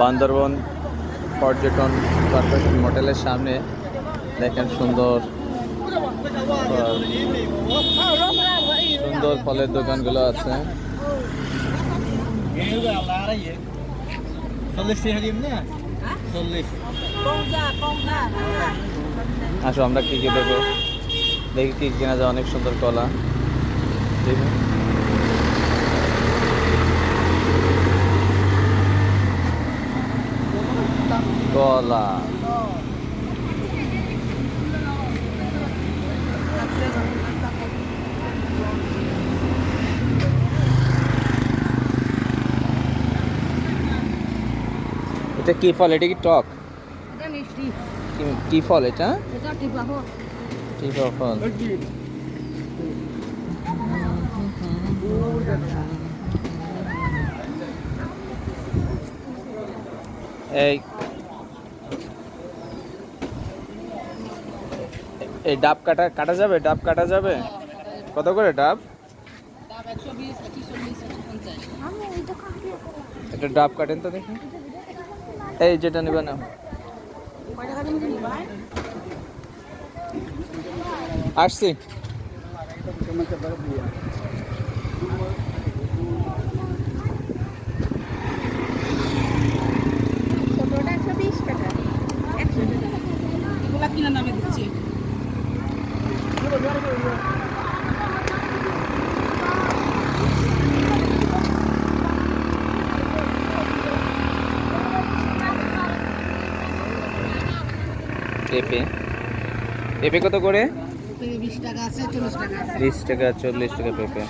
বান্দরবন পর্যটন কর্পোরেশন মোটেলের সামনে দেখেন সুন্দর সুন্দর ফলের দোকানগুলো আছে। আসো, আমরা কি কি দেবো দেখি কি কেনা যায়, অনেক সুন্দর কলা। দেখি কলা এটা কি ফল? এটা কি টক? কি- ফল এটা? টিপা ফল। এই এই ডাব কাটা কাটা যাবে? ডাব কাটা যাবে? কত করে ডাব? একটা ডাব কাটেন তো দেখি। এই যেটা নেবে না আসছি। কিনা নামে দিচ্ছি। পেঁপে। পেঁপে কত করে? বিশ টাকা আছে চল্লিশ টাকা আছে। বিশ টাকা চল্লিশ টাকা পেঁপে।